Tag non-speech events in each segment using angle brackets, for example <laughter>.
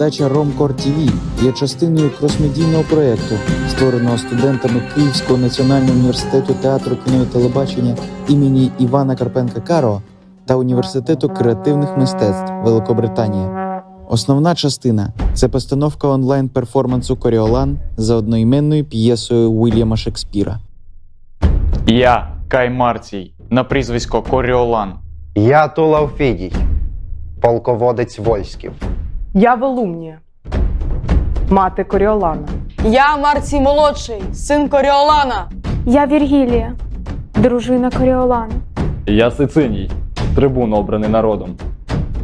Передача Ромкор ТВ є частиною кросмедійного проєкту, створеного студентами Київського національного університету театру кіно і телебачення імені Івана Карпенка Каро та університету креативних мистецтв Великобританія. Основна частина це постановка онлайн перформансу Коріолан за одноіменною п'єсою Уільяма Шекспіра. Я Кай Марцій на прізвисько Коріолан. Я Тулав Фідій, полководець Вольськів. Я Волумнія, мати Коріолана. Я Марцій молодший, син Коріолана. Я Віргілія, дружина Коріолана. Я Сициній, трибун обраний народом.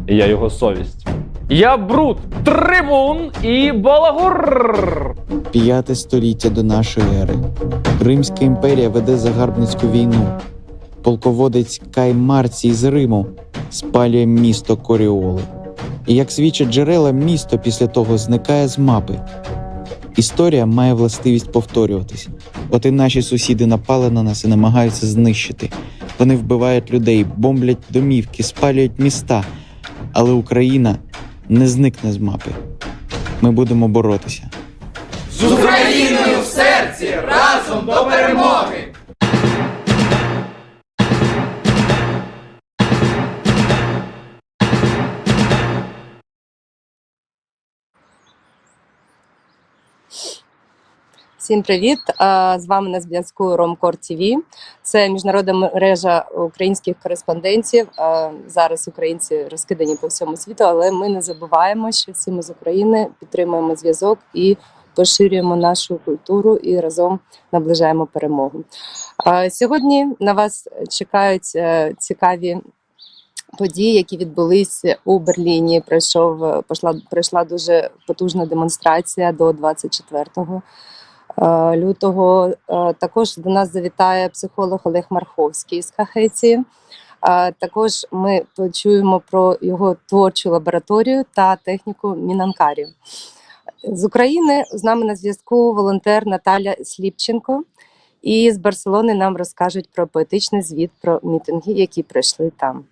І я його совість. Я Брут, Трибун і Балагур. П'яте століття до нашої ери. Римська імперія веде загарбницьку війну. Полководець Кай Марцій з Риму спалює місто Коріоли. І як свідчать джерела, місто після того зникає з мапи. Історія має властивість повторюватись. От і наші сусіди напали на нас і намагаються знищити. Вони вбивають людей, бомблять домівки, спалюють міста. Але Україна не зникне з мапи. Ми будемо боротися. З Україною в серці разом до перемоги! Всім привіт! З вами на зв'язку Ромкор ТВ. Це міжнародна мережа українських кореспондентів. Зараз українці розкидані по всьому світу, але ми не забуваємо, що всі ми з України підтримуємо зв'язок і поширюємо нашу культуру і разом наближаємо перемогу. Сьогодні на вас чекають е, цікаві. Події, які відбулись у Берліні, пройшов пройшла, пройшла дуже потужна демонстрація до 24-го е, лютого. Е, Також до нас завітає психолог Олег Марховський з Хахеці. Е, Також ми почуємо про його творчу лабораторію та техніку Мінанкарі. З України з нами на зв'язку волонтер Наталя Сліпченко. І з Барселони нам розкажуть про поетичний звіт про мітинги, які пройшли там.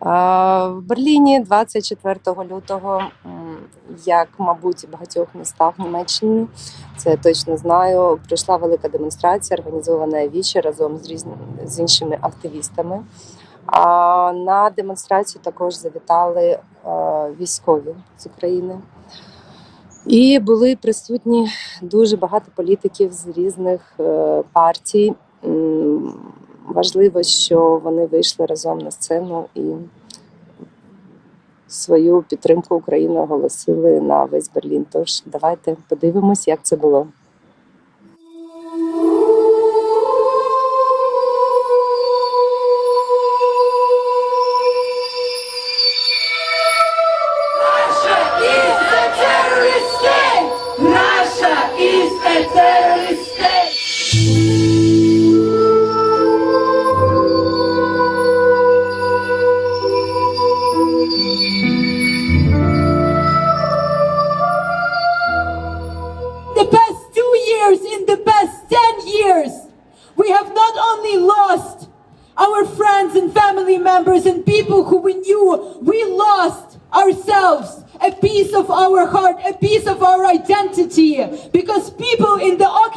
В Берліні 24 лютого, як, мабуть, в багатьох містах Німеччини, це я точно знаю. Прийшла велика демонстрація, організована вічі разом з різними з іншими активістами. А на демонстрацію також завітали е, військові з України. І були присутні дуже багато політиків з різних е, партій. Важливо, що вони вийшли разом на сцену і свою підтримку України оголосили на весь Берлін. Тож давайте подивимось, як це було.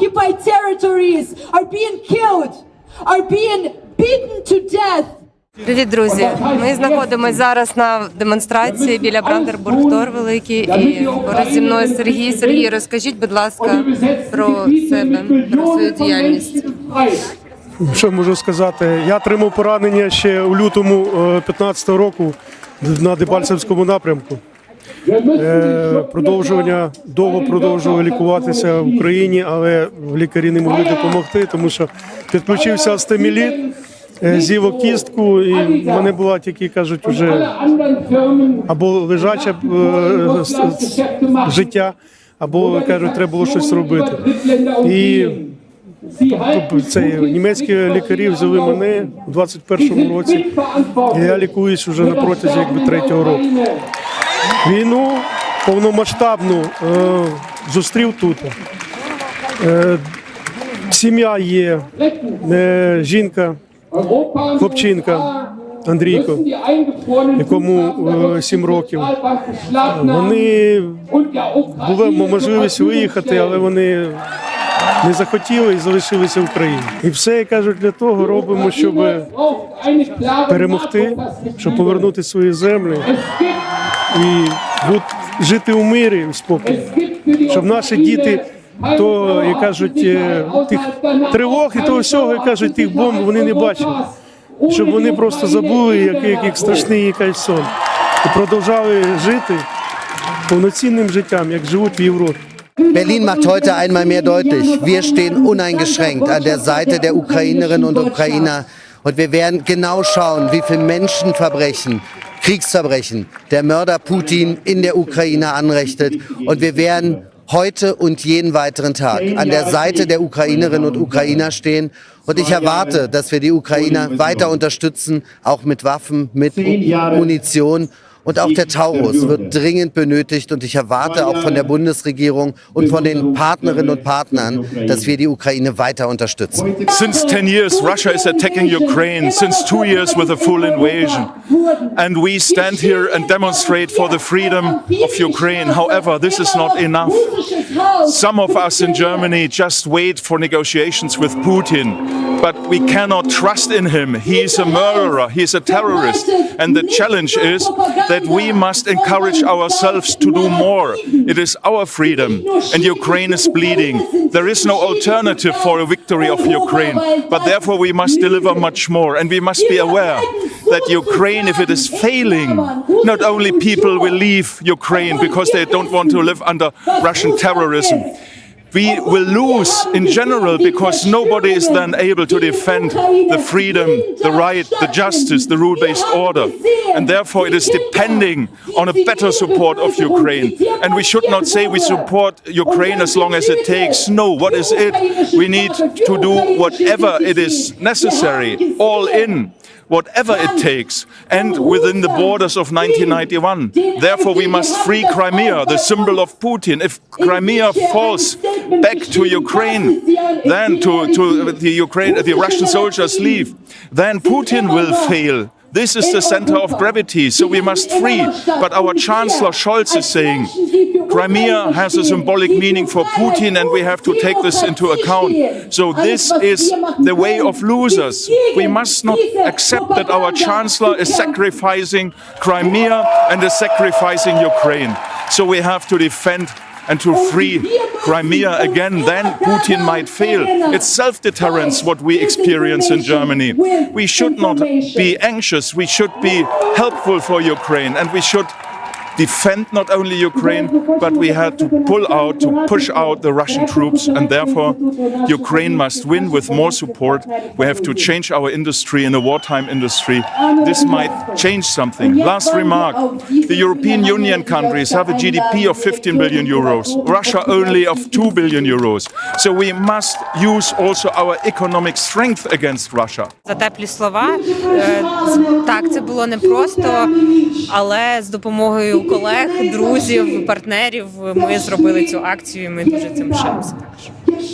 Occupied territories are being killed, are being beaten to death. Привіт, друзі! Ми знаходимося зараз на демонстрації біля Брандербург Тор великий. І поруч зі мною Сергій. Сергій, розкажіть, будь ласка, про себе, про свою діяльність. Що можу сказати? Я отримав поранення ще у лютому 15-го року на Дебальцевському напрямку. Е, Продовжування довго продовжував лікуватися в Україні, але лікарі не могли допомогти, тому що підключився астеміліт, е, з'їв кістку, і в мене була тільки кажуть, вже або лежаче життя, або кажуть, треба було щось робити. І Тобто це німецькі лікарі взяли мене у 21-му році. І я лікуюсь вже на протязі якби третього року. Війну повномасштабну е, зустрів тут. Е, Сім'я є, е, жінка, хлопчинка Андрійко, якому е, сім років. Вони була можливість виїхати, але вони не захотіли і залишилися в Україні. І все кажуть для того робимо, щоб перемогти, щоб повернути свої землі і жити у мирі у спокій, щоб наші діти. То, як кажуть, е, тих тривог і того всього, як кажуть, тих бомб вони не бачили. Щоб вони просто забули, як, як, як страшний якийсь сон. І продовжали жити повноцінним життям, як живуть в Європі. Berlin macht heute einmal mehr deutlich, wir stehen uneingeschränkt an der Seite der Ukrainerinnen und Ukrainer und wir werden genau schauen, wie viel Menschenverbrechen, Kriegsverbrechen der Mörder Putin in der Ukraine anrichtet und wir werden heute und jeden weiteren Tag an der Seite der Ukrainerinnen und Ukrainer stehen. Und ich erwarte, dass wir die Ukrainer weiter unterstützen, auch mit Waffen, mit Munition und auch der Taurus wird dringend benötigt. Und ich erwarte auch von der Bundesregierung und von den Partnerinnen und Partnern, dass wir die Ukraine weiter unterstützen. Since 10 years, Russia is attacking Ukraine, since two years with a full invasion. And we stand here and demonstrate for the freedom of Ukraine. However, this is not enough. Some of us in Germany just wait for negotiations with Putin. But we cannot trust in him. He is a murderer, he is a terrorist. And the challenge is that we must encourage ourselves to do more. It is our freedom, and Ukraine is bleeding. There is no alternative for a victory of Ukraine. But therefore, we must deliver much more. And we must be aware that Ukraine, if it is failing, not only people will leave Ukraine because they don't want to live under Russian terrorism. We will lose in general because nobody is then able to defend the freedom, the right, the justice, the rule based order. And therefore, it is depending on a better support of Ukraine. And we should not say we support Ukraine as long as it takes. No, what is it? We need to do whatever it is necessary, all in whatever it takes, and within the borders of 1991. Therefore, we must free Crimea, the symbol of Putin. If Crimea falls back to Ukraine, then to, to the Ukraine, the Russian soldiers leave, then Putin will fail. This is the center of gravity, so we must free. But our Chancellor Scholz is saying Crimea has a symbolic meaning for Putin, and we have to take this into account. So, this is the way of losers. We must not accept that our Chancellor is sacrificing Crimea and is sacrificing Ukraine. So, we have to defend and to free Crimea again, then Putin might fail. It's self deterrence what we experience in Germany. We should not be anxious, we should be helpful for Ukraine, and we should defend not only Ukraine, but we had to pull out, to push out the Russian troops, and therefore Ukraine must win with more support. We have to change our industry in a wartime industry. This might change something. Last remark the European Union countries have a GDP of 15 billion euros, Russia only of 2 billion euros. So we must use also our economic strength against Russia. за теплі слова. Е, Так, це було непросто, але з допомогою колег, друзів, партнерів ми зробили цю акцію. і Ми дуже цим пишаємося.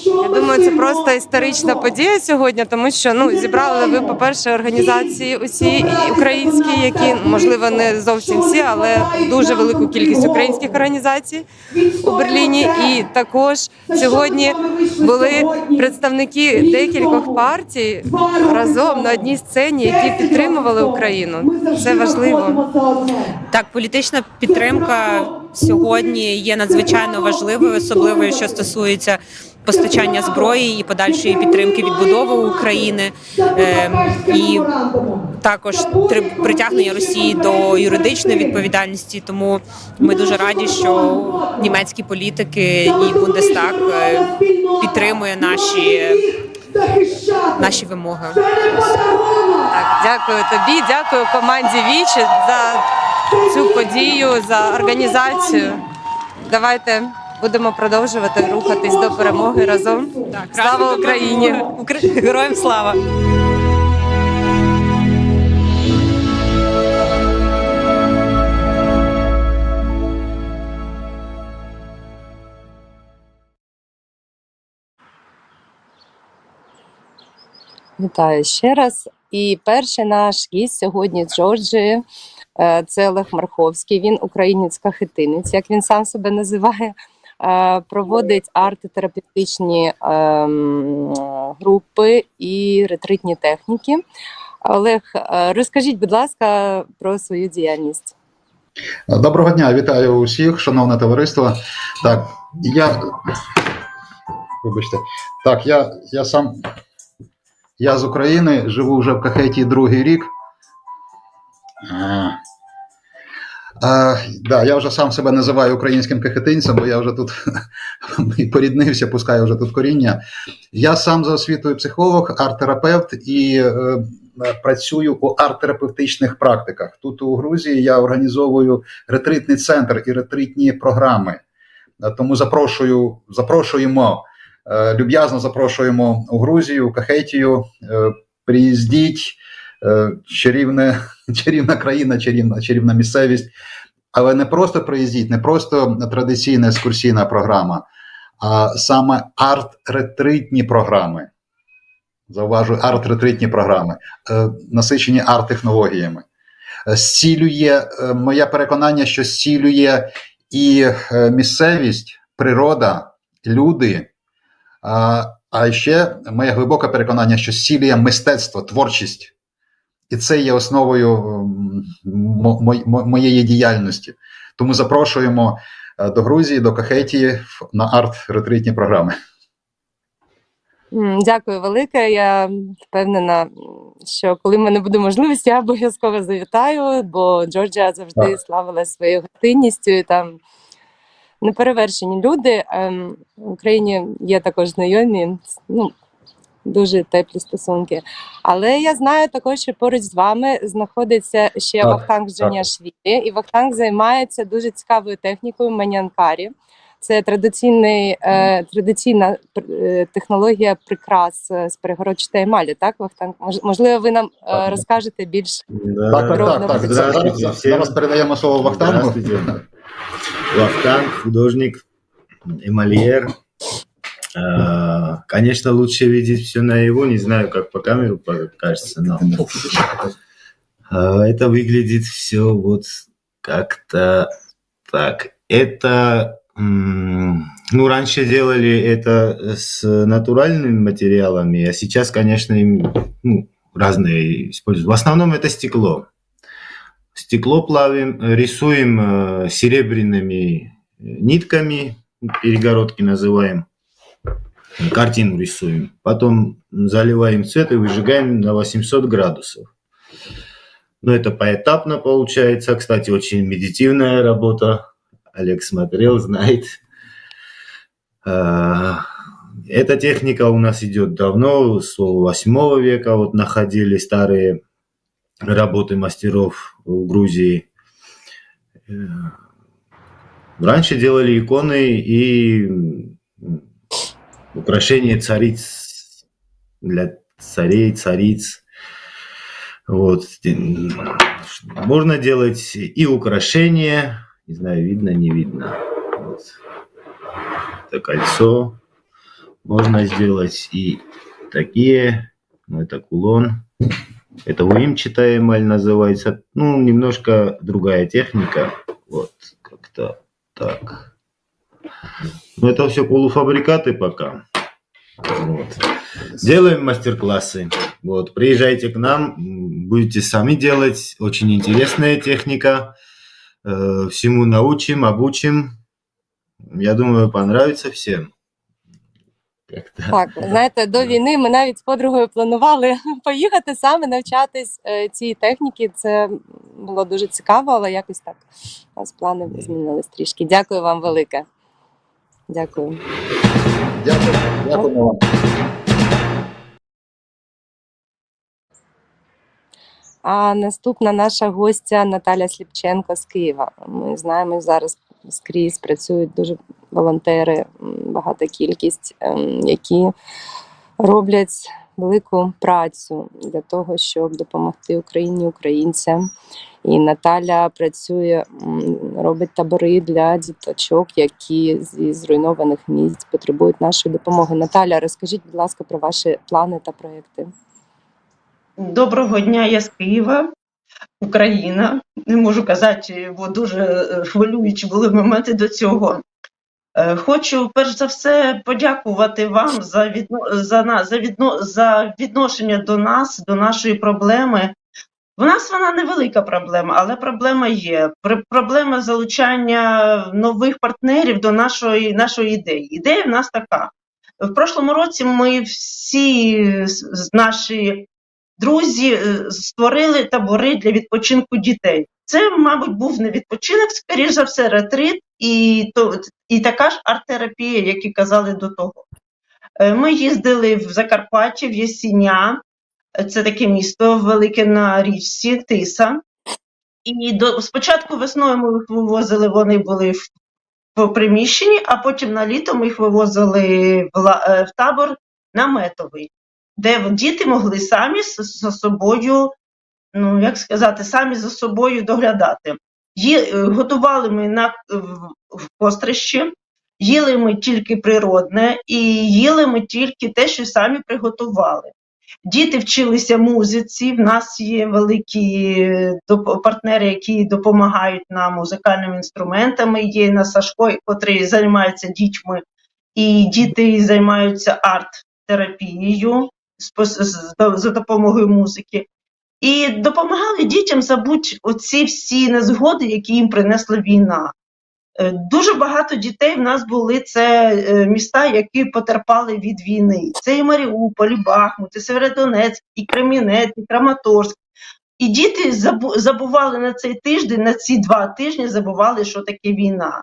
Я думаю, це просто історична подія сьогодні, тому що ну зібрали ви, по-перше, організації усі українські, які можливо не зовсім всі, але дуже велику кількість українських організацій у Берліні. І також сьогодні були представники декількох партій разом на одній сцені, які підтримували Україну. Це важливо. Так, політична підтримка сьогодні є надзвичайно важливою, особливою, що стосується постачання зброї і подальшої підтримки відбудови України, Е, і також притягнення Росії до юридичної відповідальності. Тому ми дуже раді, що німецькі політики і Бундестаг е, підтримує наші, наші вимоги. Так, дякую тобі, дякую команді Вічі за цю подію, за організацію. Давайте будемо продовжувати рухатись до перемоги разом. Так, Слава Україні! Героям слава! Вітаю ще раз. І перший наш гість сьогодні з Джорджії. Е, Це Олег Марховський. Він українець-кахетинець, як він сам себе називає. Е, Проводить арт-терапевтичні ем, групи і ретритні техніки. Олег, е, розкажіть, будь ласка, про свою діяльність. Доброго дня, вітаю усіх, шановне товариство. Так, я. Вибачте, так, я, я сам. Я з України, живу вже в Кахеті другий рік. А, да, я вже сам себе називаю українським кахетинцем, бо я вже тут <laughs> поріднився, пускаю вже тут коріння. Я сам за освітою психолог, арт-терапевт і е, працюю у арт-терапевтичних практиках. Тут у Грузії я організовую ретритний центр і ретритні програми. Тому запрошую, запрошуємо, е, люб'язно запрошуємо у Грузію, Кахетію. Е, Приїздіть, чарівне, <laughs> чарівна країна, чарівна, чарівна місцевість. Але не просто приїздіть, не просто традиційна екскурсійна програма, а саме арт-ретритні програми. Зауважу, арт-ретритні програми, е, насичені арт-технологіями. Е, Зцілює е, моє переконання, що зцілює і е, місцевість, природа, люди. А ще моє глибоке переконання, що зцілює мистецтво, творчість. І це є основою м, мо- мо- мо- моєї діяльності. Тому запрошуємо е, до Грузії, до Кахетії на арт-ретритні програми. Дякую велике. Я впевнена, що коли в мене буде можливість, я обов'язково завітаю, бо Джорджія завжди Так. славила своєю гостинністю. і Там неперевершені люди. Ем, В Україні є також знайомі, ну, дуже теплі стосунки. Але я знаю також, що поруч з вами знаходиться ще Так, Вахтанг. Джаняшвілі, і Вахтанг займається дуже цікавою технікою манянкарі. Це традиційний, е, традиційна е, технологія прикрас е, з перегородчатої емалі, так, Вахтанг? Мож- Можливо, ви нам е, розкажете більш Так, так, так, так. Зараз, передаємо слово Вахтангу. Вахтанг, художник, эмальер. А, Конечно, лучше видеть все наяву, не знаю, как по камеру покажется, но а, это выглядит все вот как-то так. Это, ну, раньше делали это с натуральными материалами, а сейчас, конечно, им, ну, разные используют. В основном это стекло. Стекло плавим, рисуем э, серебряными нитками, перегородки называем, картину рисуем. Потом заливаем цвет и выжигаем на 800 градусов. Но это поэтапно получается. Кстати, очень медитивная работа. Олег смотрел, знает. А, Эта техника у нас идет давно, с 8 века вот находили старые работы мастеров в Грузии. Э, Раньше делали иконы и м, украшения цариц для царей, цариц. Вот. Можно делать и украшения, не знаю, видно, не видно. Вот. Это кольцо. Можно сделать и такие, ну, это кулон. Это уимчатая эмаль называется. Ну, немножко другая техника. Вот, как-то так. Но это все полуфабрикаты пока. Вот. Делаем мастер-классы. Вот, приезжайте к нам, м, будете сами делать. Очень интересная техника. Э, Всему научим, обучим. Я думаю, понравится всем. Как-то. Так, знаєте, до війни ми навіть з подругою планували <laughs> поїхати саме навчатись е, цій техніці. Це було дуже цікаво, але якось так у нас плани змінились трішки. Дякую вам велике. Дякую. Дякую, Дякую вам. А наступна наша гостя Наталя Сліпченко з Києва. Ми знаємо, зараз скрізь працюють дуже волонтери, багата кількість, ем, які роблять велику працю для того, щоб допомогти Україні, українцям. І Наталя працює, робить табори для діточок, які зі зруйнованих місць потребують нашої допомоги. Наталя, розкажіть, будь ласка, про ваші плани та проекти. Доброго дня, я з Києва, Україна. Не можу казати, бо дуже е, хвилюючі були моменти до цього. Е, Хочу перш за все подякувати вам за відно, за, на- за, відно, за відношення до нас, до нашої проблеми. В нас вона невелика проблема, але проблема є. Пр- Проблема залучання нових партнерів до нашої, нашої ідеї. Ідея в нас така. В прошлому році ми всі наші друзі е, створили табори для відпочинку дітей. Це, мабуть, був не відпочинок, скоріш за все, ретрит і, то, і така ж арт-терапія, як і казали до того. Е, Ми їздили в Закарпаття, в Єсіня, це таке місто велике на річці Тиса. І до, спочатку весною ми їх вивозили, вони були в, в приміщенні, а потім на літо ми їх вивозили в, е, в табор наметовий де діти могли самі за собою, ну як сказати, самі за собою доглядати. Ї, е, готували ми на в, пострищі, їли ми тільки природне і їли ми тільки те, що самі приготували. Діти вчилися музиці. В нас є великі е, партнери, які допомагають нам музикальними інструментами. Є на Сашко, який займається дітьми, і діти займаються арт-терапією за допомогою музики. І допомагали дітям забути оці всі незгоди, які їм принесла війна. Е, Дуже багато дітей в нас були це е, міста, які потерпали від війни. Це і Маріуполь, і Бахмут, і Северодонецьк, і Кремінець, і Краматорськ. І діти забували на цей тиждень, на ці два тижні забували, що таке війна.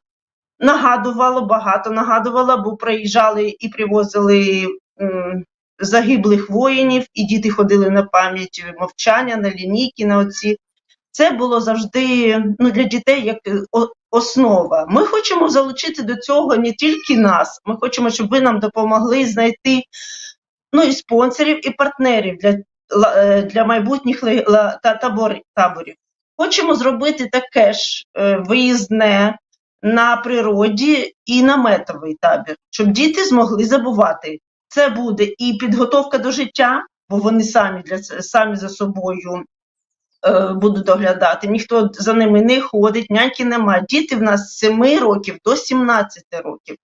Нагадувало багато, нагадувало, бо приїжджали і привозили загиблих воїнів, і діти ходили на пам'ять мовчання, на лінійки, на оці. Це було завжди ну, для дітей як е, основа. Ми хочемо залучити до цього не тільки нас, ми хочемо, щоб ви нам допомогли знайти ну, і спонсорів, і партнерів для, е, для майбутніх таборів. Хочемо зробити таке ж е, виїзне на природі і наметовий табір, щоб діти змогли забувати. Це буде і підготовка до життя, бо вони самі для самі за собою е, будуть доглядати. Ніхто за ними не ходить, няньки нема. Діти в нас з 7 років до 17 років.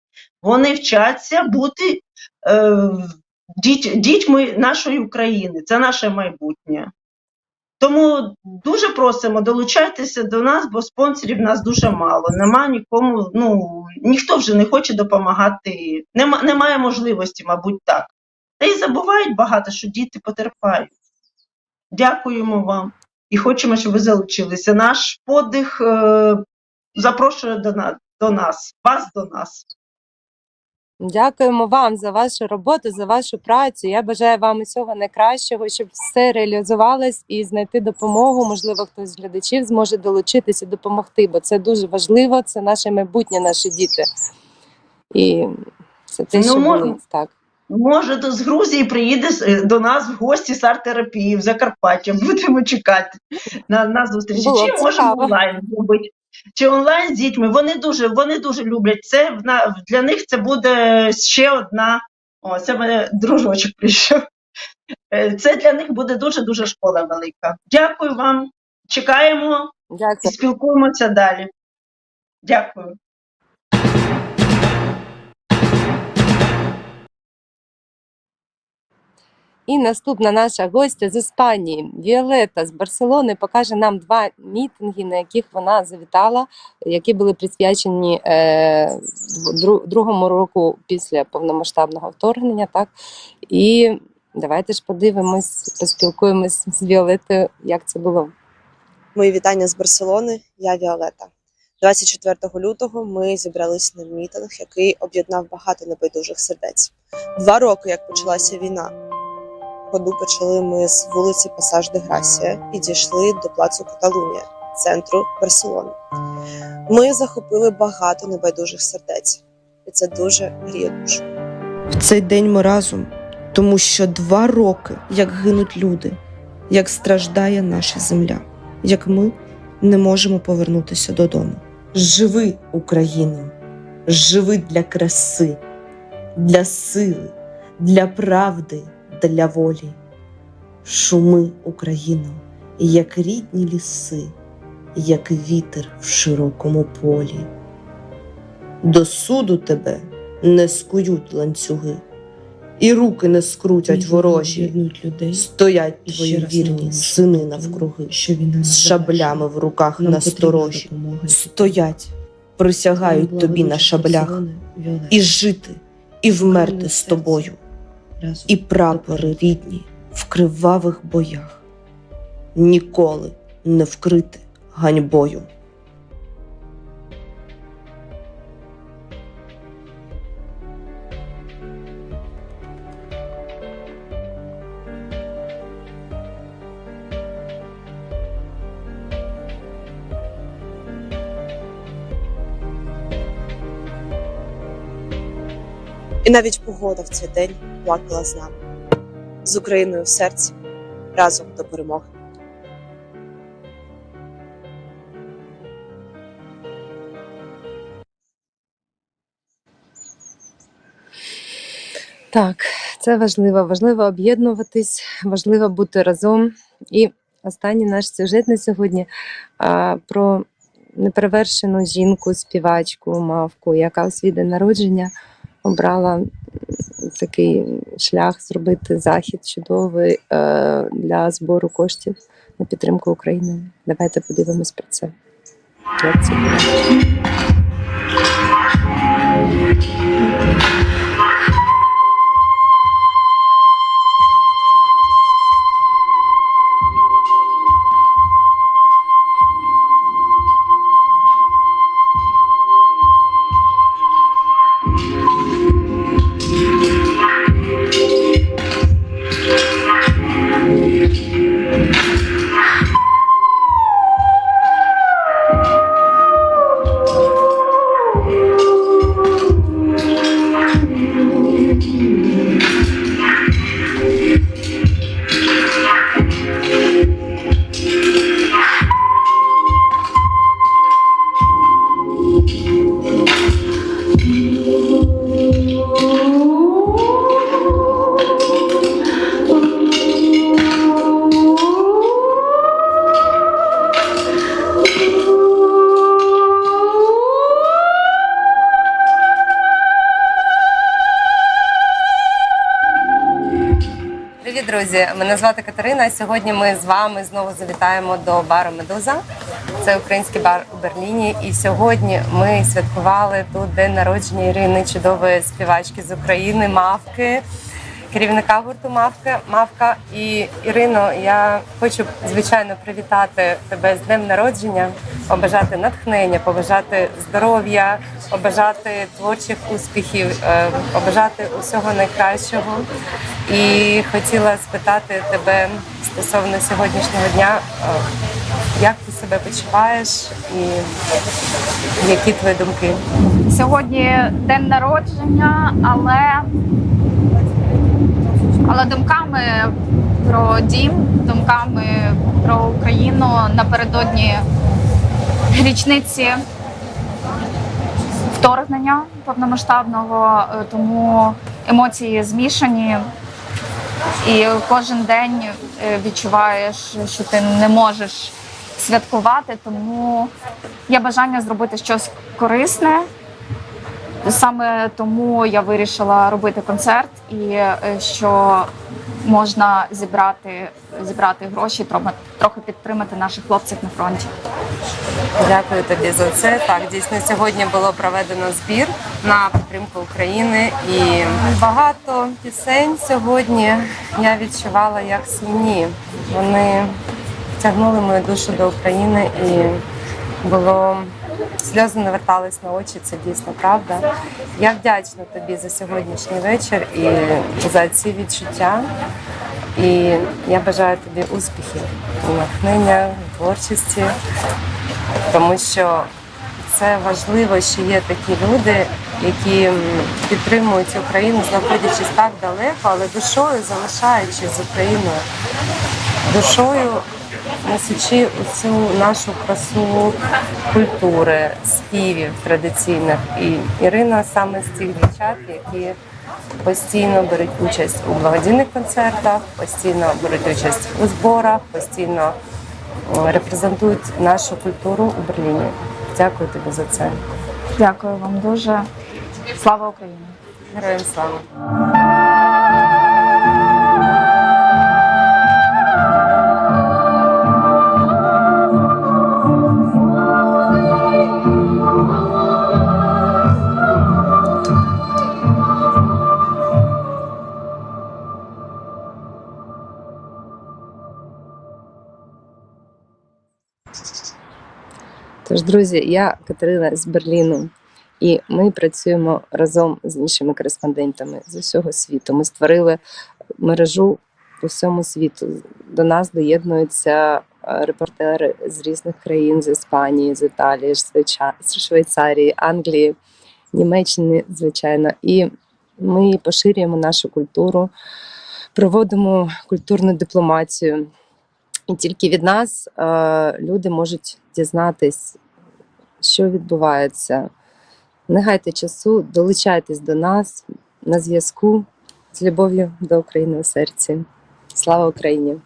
Вони вчаться бути е, діть, дітьми нашої України. Це наше майбутнє. Тому дуже просимо долучайтеся до нас, бо спонсорів нас дуже мало. Нема нікому, ну ніхто вже не хоче допомагати. Нема, немає можливості, мабуть, так. Та й забувають багато, що діти потерпають. Дякуємо вам і хочемо, щоб ви залучилися. Наш подих е, запрошує до, на, до нас, вас до нас. Дякуємо вам за вашу роботу, за вашу працю. Я бажаю вам усього найкращого, щоб все реалізувалось і знайти допомогу. Можливо, хтось з глядачів зможе долучитися, допомогти, бо це дуже важливо. Це наше майбутнє, наші діти. І це те, Ну, що мож- болить. Так. Може, до з Грузії приїде е, до нас в гості з арт-терапії в Закарпаття. Будемо чекати на, на зустрічі. Чи можемо онлайн зробити? Чи онлайн з дітьми? Вони дуже, вони дуже люблять це. Для них це буде ще одна. О, це мене дружочок прийшов. Е, Це для них буде дуже дуже школа велика. Дякую вам. Чекаємо і спілкуємося далі. Дякую. І наступна наша гостя з Іспанії Віолета з Барселони покаже нам два мітинги, на яких вона завітала, які були присвячені е, другому року після повномасштабного вторгнення. Так і давайте ж подивимось, поспілкуємось з Віолетою, як це було. Мої вітання з Барселони. Я Віолета. 24 лютого ми зібрались на мітинг, який об'єднав багато небайдужих сердець. Два роки, як почалася війна. Ходу почали ми з вулиці Пасаж де Грасія і дійшли до плацу Каталунія, центру Барселони. Ми захопили багато небайдужих сердець, і це дуже гріє душу. В цей день ми разом, тому що два роки, як гинуть люди, як страждає наша земля, як ми не можемо повернутися додому. Живи, Україно, живи для краси, для сили, для правди, для волі. Шуми, Україно, як рідні ліси, як вітер в широкому полі. До суду тебе не скують ланцюги, і руки не скрутять ворожі. Стоять твої вірні сини навкруги, з шаблями в руках насторожі. Стоять, присягають тобі на шаблях, і жити, і вмерти з тобою, і прапори рідні в кривавих боях. Ніколи не вкрити ганьбою. І навіть погода в цей день плакала з нами. З Україною в серці разом до перемоги. Так, це важливо. Важливо об'єднуватись, важливо бути разом. І останній наш сюжет на сьогодні а, про неперевершену жінку, співачку, мавку, яка у свій день народження обрала такий шлях зробити захід чудовий е, для збору коштів на підтримку України. Давайте подивимось про це. Як це буде. Друзі! Мене звати Катерина. Сьогодні ми з вами знову завітаємо до бару Медуза. Це український бар у Берліні. І сьогодні ми святкували тут день народження Ірини, чудової співачки з України, мавки, керівника гурту Мавка. Мавка. І Ірино, я хочу звичайно привітати тебе з днем народження, побажати натхнення, побажати здоров'я, побажати творчих успіхів, е, побажати усього найкращого. І хотіла спитати тебе стосовно сьогоднішнього дня, е, як ти себе почуваєш і які твої думки? Сьогодні день народження, але, але думками про дім, думками про Україну напередодні річниці вторгнення повномасштабного, е, тому емоції змішані. І кожен день е, відчуваєш, що ти не можеш святкувати, тому є бажання зробити щось корисне. Саме тому я вирішила робити концерт і е, що можна зібрати, зібрати гроші, трохи- трохи підтримати наших хлопців на фронті. Дякую тобі за це. Так, дійсно сьогодні було проведено збір на підтримку України і багато пісень сьогодні я відчувала як сумні. Вони тягнули мою душу до України і було сльози навертались на очі. Це дійсно правда. Я вдячна тобі за сьогоднішній вечір і за ці відчуття. І я бажаю тобі успіхів, натхнення, творчості тому що це важливо, що є такі люди, які підтримують Україну, знаходячись так далеко, але душою залишаючись з Україною, душою несучи цю нашу красу культури, співів традиційних. І Ірина саме з цих дівчат, які постійно беруть участь у благодійних концертах, постійно беруть участь у зборах, постійно репрезентують нашу культуру у Берліні. Дякую тобі за це. Дякую вам дуже. Слава Україні! Героям слава! Тож, друзі, я Катерина з Берліну, і ми працюємо разом з іншими кореспондентами з усього світу. Ми створили мережу по всьому світу. До нас доєднуються е, репортери з різних країн з Іспанії, з Італії, з Швейцарії, Англії, Німеччини, звичайно. І ми поширюємо нашу культуру, проводимо культурну дипломатію. І тільки від нас е, люди можуть дізнатись, що відбувається. Не гайте часу, долучайтесь до нас на зв'язку з любов'ю до України у серці. Слава Україні!